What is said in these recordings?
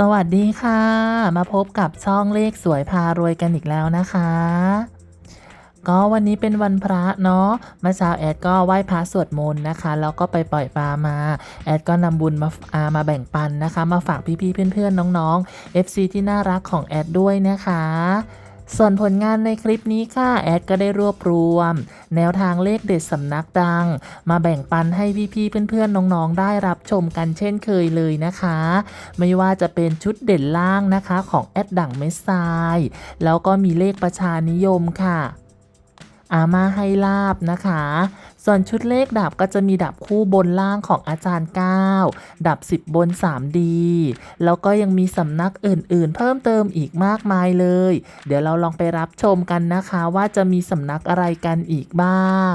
สวัสดีค่ะ มาพบกับช่องเลขสวยพารวยกันอีกแล้วนะคะ ก็วันนี้เป็นวันพระเนาะมาเช้าแอดก็ไหว้พระสวดมนต์นะคะ แล้วก็ไปปล่อยปลามา แอดก็นำบุญมาอามาแบ่งปันนะคะ มาฝากพี่ๆเพื่อนๆน้องๆ FC ที่น่ารักของแอดด้วยนะคะ ส่วนผลงานในคลิปนี้ค่ะ แอดก็ได้รวบรวม แนวทางเลขเด็ดสำนักดัง มาแบ่งปันให้พี่ๆเพื่อนๆน้องๆได้รับชมกันเช่นเคยเลยนะคะ ไม่ว่าจะเป็นชุดเด่นล่างนะคะของแอดดังเมสไซแล้วก็มีเลขประชานิยมค่ะ อามาให้ลาบนะคะ ส่วนชุดเลขดับก็จะมีดับคู่บนล่างของอาจารย์ 9 ดับ 10 บน 3D แล้วก็ยังมีสำนักอื่นๆ เพิ่มเติมอีกมากมายเลย เดี๋ยวเราลองไปรับชมกันนะคะ ว่าจะมีสำนักอะไรกันอีกบ้าง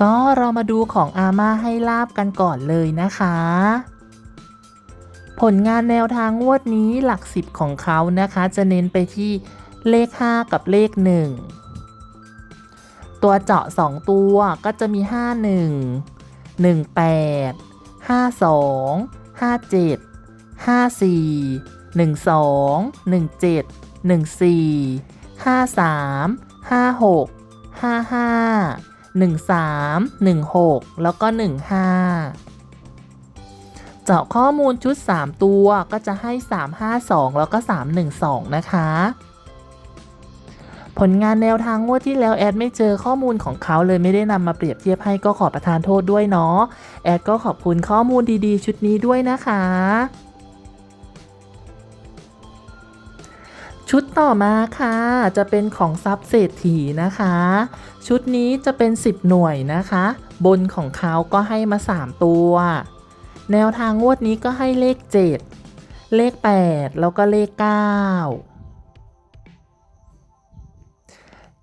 ก็เรามาดูของอาม่าให้ลาบกันก่อนเลยนะคะ ผลงานแนวทางงวดนี้หลักสิบของเขานะคะ จะเน้นไปที่เลข 5 กับเลข 1 ตัวเจาะ 2 ตัวก็จะมี 51 18 52 57 54 12 17 14 53 56 55 13 16 แล้วก็ 15 เจาะข้อมูลชุด 3 ตัวก็จะให้ 352 แล้วก็ 312 นะคะ ผลงานแนวทางงวดที่แล้วแอดไม่เจอข้อมูลของเขาเลยไม่ได้นำมาเปรียบเทียบให้ก็ขอประทานโทษด้วยเนาะ แอดก็ขอบคุณข้อมูลดีๆ ชุดนี้ด้วยนะคะ ชุดต่อมาค่ะ จะเป็นของซับเศรษฐีนะคะ ชุดนี้จะเป็น 10 หน่วยนะคะ บนของเขาก็ให้มา 3 ตัว แนวทางงวดนี้ก็ให้เลข 7 เลข 8 แล้วก็เลข 9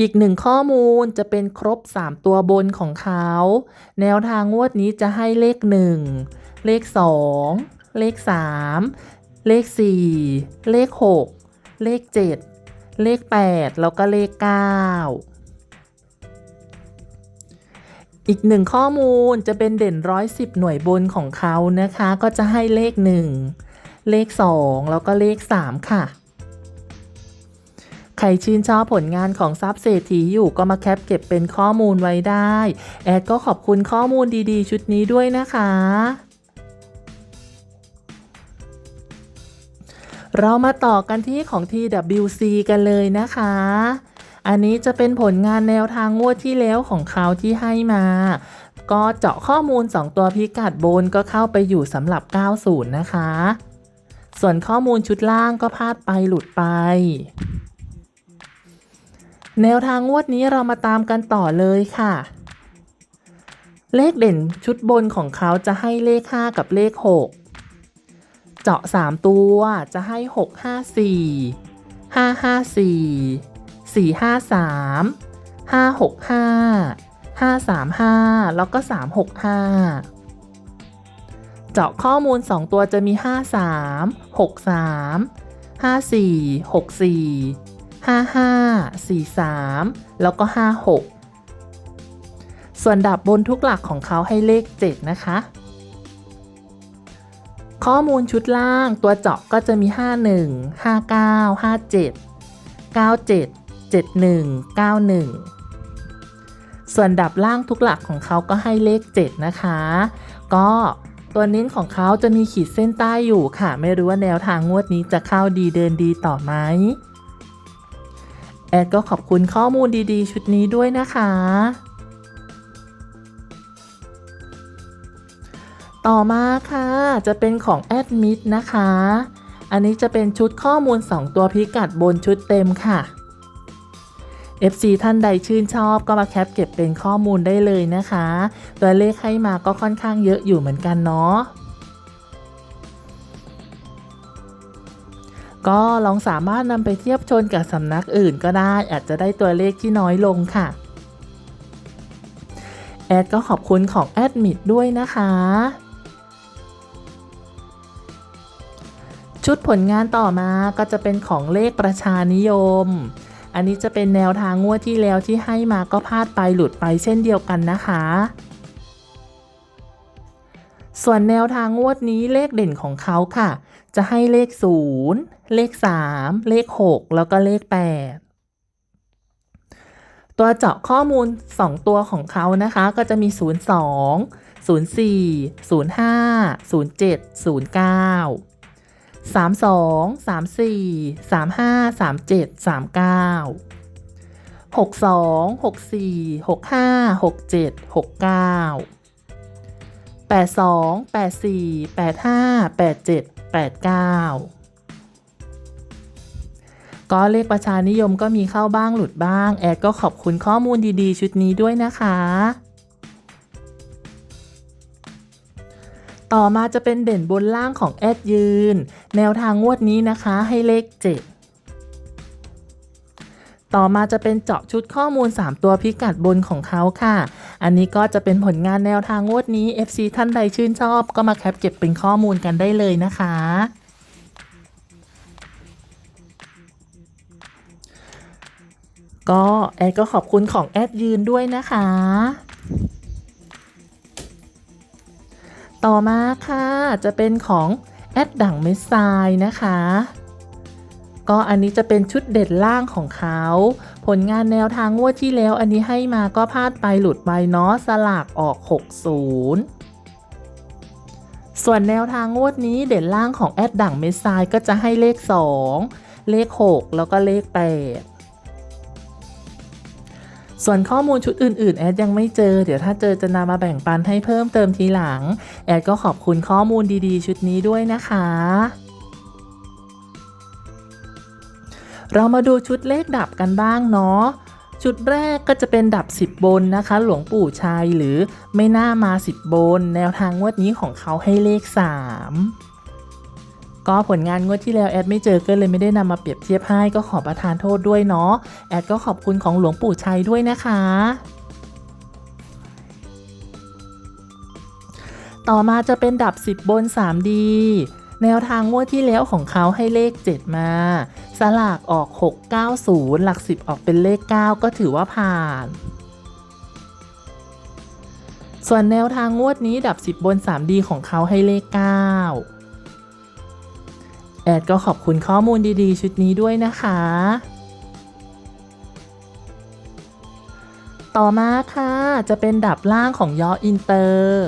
อีกหนึ่งข้อมูลจะเป็นครบ 3 ตัวบนของเขา แนวทางงวดนี้จะให้เลข 1 เลข 2 เลข 3 เลข 4 เลข 6 เลข 7 เลข 8 แล้วก็เลข 9 อีกหนึ่งข้อมูลจะเป็นเด่นร้อยสิบหน่วยบนของเขานะคะ ก็จะให้เลข 1 เลข 2 แล้วก็เลข 3 ค่ะ ใครชื่นชอบผลงานของซับเศรษฐีอยู่ก็มาแคปเก็บเป็นข้อมูลไว้ได้ แอดก็ขอบคุณข้อมูลดีๆ ชุดนี้ด้วยนะคะ เรามาต่อกันที่ของ TWC กันเลยนะคะ อันนี้จะเป็นผลงานแนวทางงวดที่แล้วของเขาที่ให้มา ก็เจาะข้อมูล 2 ตัวพิกัดบนก็เข้าไปอยู่สำหรับ 90 นะคะ ส่วนข้อมูลชุดล่างก็พลาดไปหลุดไป แนวทางงวดนี้เรามาตามกันต่อเลยค่ะ เลขเด่นชุดบนของเขาจะให้เลข 5 กับเลข 6 เจาะ 3 ตัวจะให้ 6 5 4 5 5 4 4 5 3 5 6 5 5 3 5 แล้วก็ 3 6 5 เจาะข้อมูล 2 ตัวจะมี 5 3 6 3 5 4 6 4 5 5 4 3 แล้วก็ 5 6 ส่วนดับบนทุกหลักของเขาให้เลข 7 นะคะ ข้อมูลชุดล่างตัวเจาะก็จะมี 51 59 57 97 71 91 ส่วนดับล่างทุกหลักของเขาก็ให้เลข 7 นะคะ ก็ตัวเน้นของเขาจะมีขีดเส้นใต้อยู่ค่ะ ไม่รู้ว่าแนวทางงวดนี้จะเข้าดีเดินดีต่อไหมแอดก็ขอบคุณข้อมูลดีๆ ชุดนี้ด้วยนะคะ ต่อมาค่ะ จะเป็นของแอดมิดนะคะ อันนี้จะเป็นชุดข้อมูล 2 ตัวพิกัดบนชุดเต็มค่ะ FC ท่านใดชื่นชอบก็มาแคปเก็บเป็นข้อมูลได้เลยนะคะ ตัวเลขให้มาก็ค่อนข้างเยอะอยู่เหมือนกันเนาะก็ลองสามารถนำไปเทียบชนกับสำนักอื่นก็ได้ อาจจะได้ตัวเลขที่น้อยลงค่ะ แอดก็ขอบคุณของแอดมิดด้วยนะคะ ชุดผลงานต่อมาก็จะเป็นของเลขประชานิยม อันนี้จะเป็นแนวทางงวดที่แล้วที่ให้มาก็พลาดไปหลุดไปเช่นเดียวกันนะคะ ส่วนแนวทางงวดนี้เลขเด่นของเขาค่ะ จะให้เลข 0 เลข 3 เลข 6 แล้วก็เลข8ตัวเจาะข้อมูล 2 ตัวของเขานะคะ ก็จะมี 02 04 05 07 09 32 34 35 37 39 62 64 65 67 69 82 84 85 87 89ก็เลขประชานิยมก็มีเข้าบ้างหลุดบ้าง แอดก็ขอบคุณข้อมูลดีๆ ชุดนี้ด้วยนะคะ ต่อมาจะเป็นเด่นบนล่างของแอดยืน แนวทางงวดนี้นะคะให้เลข 7 ต่อมาจะเป็นเจาะชุดข้อมูล 3 ตัวพิกัดบนของเขาค่ะ อันนี้ก็จะเป็นผลงานแนวทางงวดนี้ FC ท่านใดชื่นชอบก็มาแคปเก็บเป็นข้อมูลกันได้เลยนะคะก็แอดก็ขอบคุณของแอดยืนด้วยนะคะ ต่อมาค่ะจะเป็นของแอดดั่งเมสไซนะคะ ก็อันนี้จะเป็นชุดเด็ดล่างของเขา ผลงานแนวทางงวดที่แล้วอันนี้ให้มาก็พลาดไปหลุดไปเนาะสลากออก 60ส่วนแนวทางงวดนี้เด่นล่างของแอดดั่งเมสไซก็จะให้เลข 2 เลข 6 แล้วก็เลข 8 ส่วนข้อมูลชุดอื่นๆ แอดยังไม่เจอ เดี๋ยวถ้าเจอจะนำมาแบ่งปันให้เพิ่มเติมทีหลัง แอดก็ขอบคุณข้อมูลดีๆ ชุดนี้ด้วยนะคะ เรามาดูชุดเลขดับกันบ้างเนาะชุดแรกก็จะเป็นดับ 10 บนนะคะ หลวงปู่ชัยหรือไม่น่ามา 10 บน แนวทางงวดนี้ของเขาให้เลข 3 ก็ผลงานงวดที่แล้วแอดไม่เจอก็เลยไม่ได้นำมาเปรียบเทียบให้ก็ขอประทานโทษด้วยเนาะแอดก็ขอบคุณของหลวงปู่ชัยด้วยนะคะต่อมาจะเป็นดับ 10 บน 3D แนวทางงวดที่แล้วของเขาให้เลข 7 มา สลากออก 690 หลัก 10 ออกเป็นเลข 9 ก็ถือว่าผ่าน ส่วนแนวทางงวดนี้ดับ 10 บน 3D ของเขาให้เลข 9 ดก็ขอบคุณข้อมูลดีๆ ชุดนี้ด้วยนะคะ ต่อมาค่ะจะเป็นดับล่างของยออินเตอร์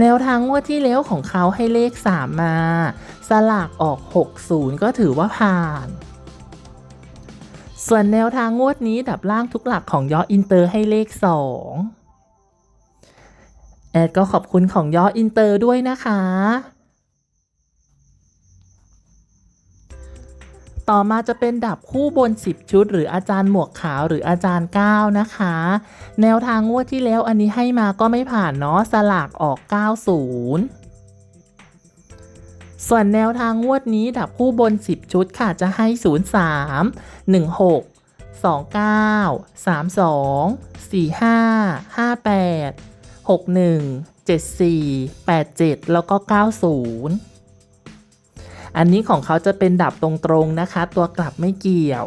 แนวทางงวดที่แล้วของเขาให้เลข 3 มา สลากออก 60 ก็ถือว่าผ่าน ส่วนแนวทางงวดนี้ดับล่างทุกหลักของยออินเตอร์ให้เลข 2 แอดก็ขอบคุณของยออินเตอร์ด้วยนะคะ ต่อมาจะเป็นดับคู่บน 10 ชุด หรืออาจารย์หมวกขาวหรืออาจารย์ 9 นะคะ แนวทางงวดที่แล้วอันนี้ให้มาก็ไม่ผ่านเนาะสลากออก 90ส่วนแนวทางงวดนี้ดับคู่บน 10 ชุดค่ะจะให้ 03 16 29 32 45 58 61 74 87 แล้วก็ 90 อันนี้ของเขาจะเป็นดับตรงๆนะคะ ตัวกลับไม่เกี่ยว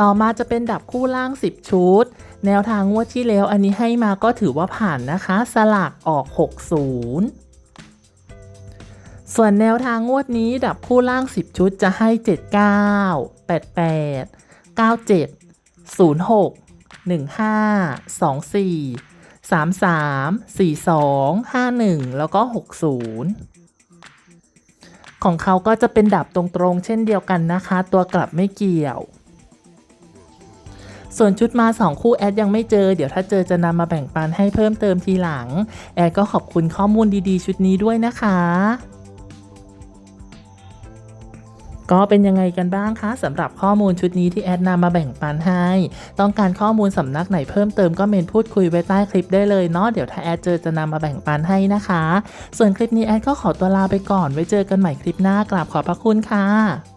ต่อมาจะเป็นดับคู่ล่าง 10 ชุด แนวทางงวดที่แล้วอันนี้ให้มาก็ถือว่าผ่านนะคะ สลากออก 60ส่วนแนวทางงวดนี้ดับคู่ล่าง 10 ชุดจะให้ 79 88 97 06 15 24 33 42 51 แล้วก็ 60 ของเขาก็จะเป็นดับตรงๆ เช่นเดียวกันนะคะ ตัวกลับไม่เกี่ยว ส่วนชุดมา 2 คู่แอดยังไม่เจอ เดี๋ยวถ้าเจอจะนำมาแบ่งปันให้เพิ่มเติมทีหลัง แอดก็ขอบคุณข้อมูลดีๆ ชุดนี้ด้วยนะคะ ก็เป็นยังไงกันบ้างคะสำหรับข้อมูลชุดนี้ที่แอดนำมาแบ่งปันให้ ต้องการข้อมูลสำนักไหนเพิ่มเติมก็เมนพูดคุยไว้ใต้คลิปได้เลยเนาะเดี๋ยวถ้าแอดเจอจะนำมาแบ่งปันให้นะคะ ส่วนคลิปนี้แอดก็ขอตัวลาไปก่อนไว้เจอกันใหม่คลิปหน้ากราบขอบพระคุณค่ะ